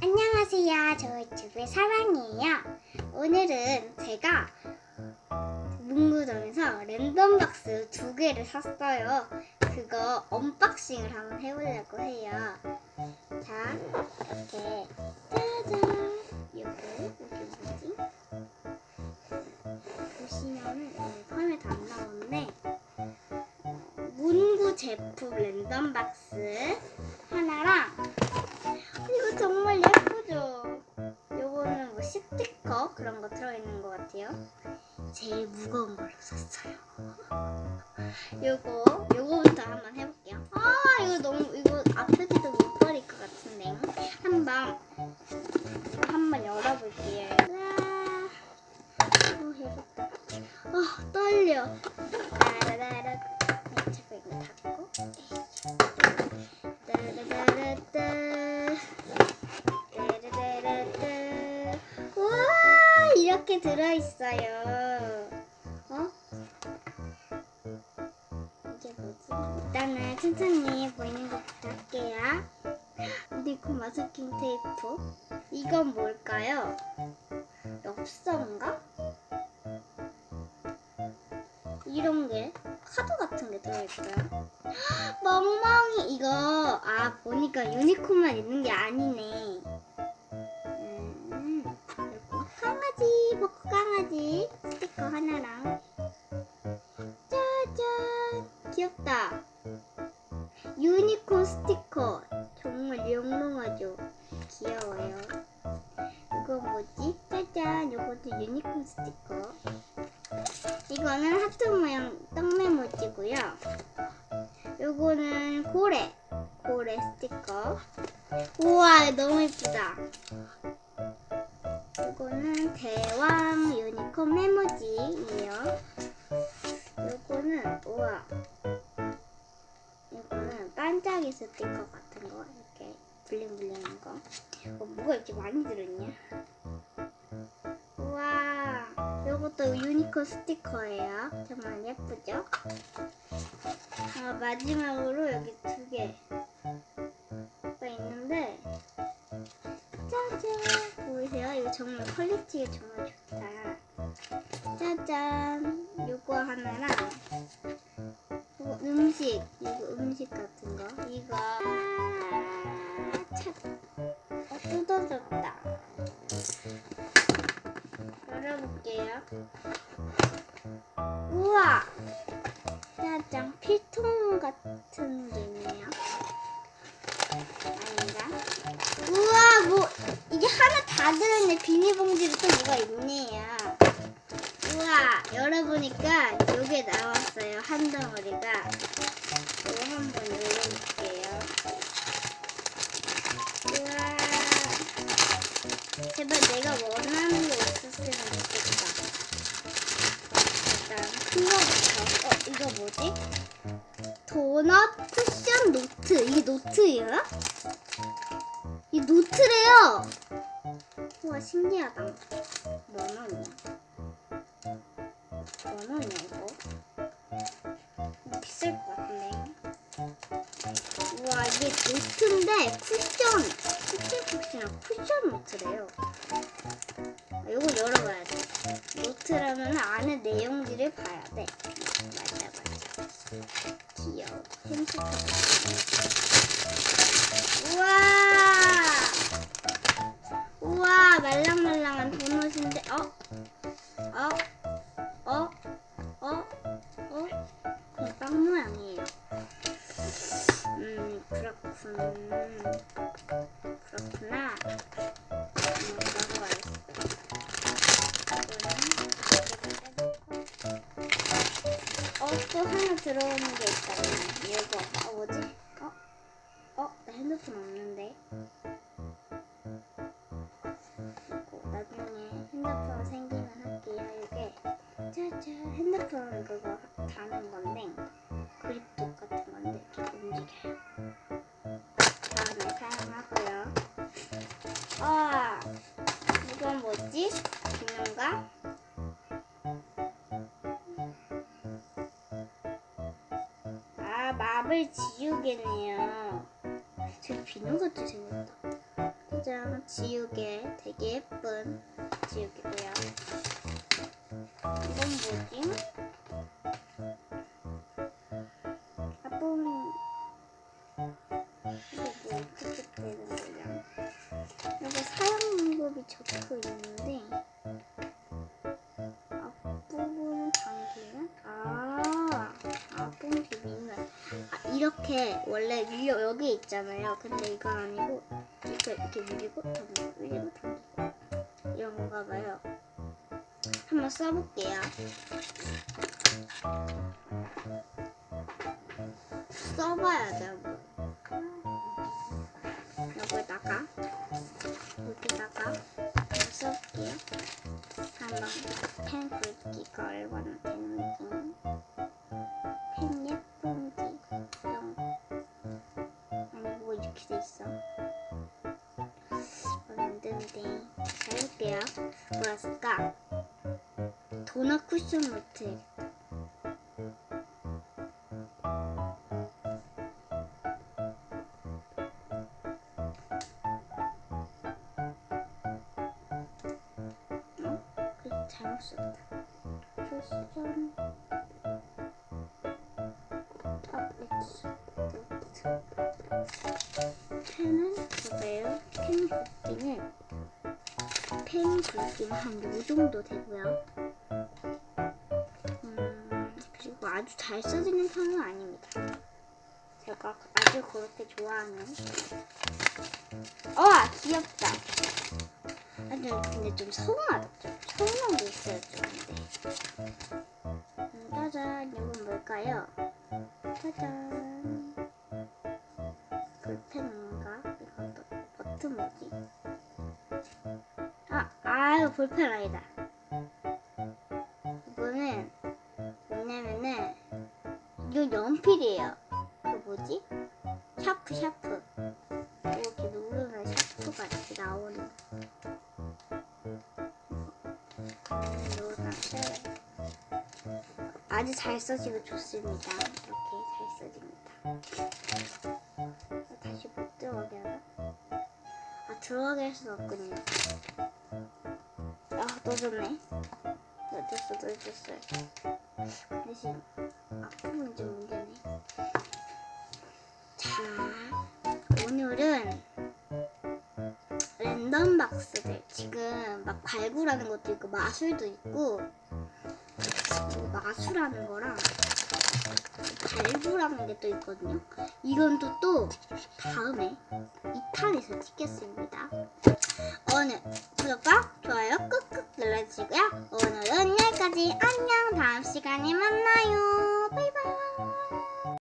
안녕하세요. 저 유튜브의 사랑이에요. 오늘은 제가 문구점에서 랜덤 박스 두 개를 샀어요. 그거 언박싱을 한번 해보려고 해요. 자, 이렇게 짜잔. 요거 여기 뭐지? 보시면은 어, 화면에 다 안 나오는데 문구 제품 랜덤 박스 하나랑 그런 거 들어있는 것 같아요. 제일 무거운 걸로 샀어요. 요거 요거부터 한번 해볼게요. 아 이거 너무 이거 아프지도 못 버릴 것 같은데 한번 한번 열어볼게요. 와, 오 해봤다. 아 떨려. 들어있어요. 어? 이게 뭐지? 일단은 천천히 보이는 것부터 할게요. 리코 마스킹 테이프. 이건 뭘까요? 엽서인가? 이런 게 카드 같은 게 들어있어요. 멍멍이 이거 아 보니까 유니콘만 있는 게 아니네. 귀엽다. 유니콘 스티커 정말 영롱하죠. 귀여워요. 이거 뭐지? 짜잔 이것도 유니콘 스티커. 이거는 하트 모양 떡메모지고요. 요거는 고래. 고래 스티커. 우와, 너무 예쁘다. 요거는 대왕 유니콘 메모지예요. 요거는 우와. 반짝이 스티커 같은 거 이렇게 블링블링한 거. 어, 뭐가 이렇게 많이 들었냐? 우와, 요것도 유니콘 스티커예요. 정말 예쁘죠? 아, 마지막으로 여기 두 개가 있는데 짜잔 보이세요? 이거 정말 퀄리티가 정말 좋다. 짜잔 요거 하나랑 음식 이거 음식 같은 거 이거 아, 참 어, 뜯어졌다. 열어볼게요. 우와! 짜잔, 필통 같은 게 있네요. 아닌가? 우와, 뭐, 이게 하나 다 들었네. 비닐봉지로 또 뭐가 있네요. 우와, 열어보니까 요게 나왔어요. 한 덩어리가. 이거 한번 열어볼게요. 우와. 제발 내가 원하는 게 있었으면 좋겠다. 일단 큰 거부터. 어, 이거 뭐지? 도넛 쿠션 노트. 이게 노트예요? 이 노트래요. 우와, 신기하다. 뭐 원원이야? 뭐 원원이야, 이거? 비쌀 것 같은데. 우와, 이게 노트인데 쿠션. 쿠션 쿠션 쿠션 노트래요. 아, 이거 열어봐야 돼. 노트라면 안에 내용들을 봐야 돼. 맞아 맞아. 귀여워. 햄스터. 우와. 우와 말랑 또 하나 들어오는 게 있다. 이거, 아, 뭐지? 어? 어? 나 핸드폰 없는데. 이거 나중에 핸드폰 생기면 할게요. 이게, 짜잔, 핸드폰 그거 다는 건데, 그립톡 같은 건데, 이렇게 움직여요. 다음에 사용하고요. 아, 이건 뭐지? 아, 마블 지우개네요. 저 비누같이 생겼다. 짜잔 지우개 되게 예쁜 지우개고요. 이건 뭐지? 이렇게 원래 위 여기 있잖아요. 근데 이건 아니고 이렇게 이렇게 밀고 당기고 당기고 이런 건가 봐요. 한번 써볼게요. 써봐야 돼 한번. 여기다가 여기다가 써볼게요. 한번 펜 굵기가 얼마나 되는지 돼 있어 안 되는데 잘 해볼게요 뭐였을까 도넛 쿠션 노트. 어? 그 잘못 썼다. 쿠션 타블렛 노트. 펜은 저거예요. 펜 굵기는 펜 굵기는 한요 정도 되고요. 음, 그리고 아주 잘 써지는 편은 아닙니다. 제가 아주 그렇게 좋아하는. 어, 귀엽다. 아니 근데 좀 서운하다 좀 서운한 게 있어요 좀 근데 음, 짜잔 이건 뭘까요? 짜잔 볼펜인가? 이것도 버튼 뭐지? 아, 아 이거 볼펜 아니다 이거는 뭐냐면은 이거 연필이에요 그 뭐지? 샤프 샤프 이렇게 누르면 샤프가 이렇게 나오는 아주 잘 써지고 좋습니다. 이렇게 잘 써집니다. 아 들어가게 할 수는 없군요. 아 넣어줬네. 넣어줬어 넣어줬어요. 대신 앞부분이 좀 문제네. 자 오늘은 랜덤 박스들 지금 막 발굴하는 것도 있고 마술도 있고 마술하는 거랑 발굴하는 게 또 있거든요. 이건 또, 또 다음에 2탄에서 찍겠습니다. 오늘 구독과 좋아요 꾹꾹 눌러주시고요. 오늘은 여기까지 안녕 다음 시간에 만나요. 바이바이.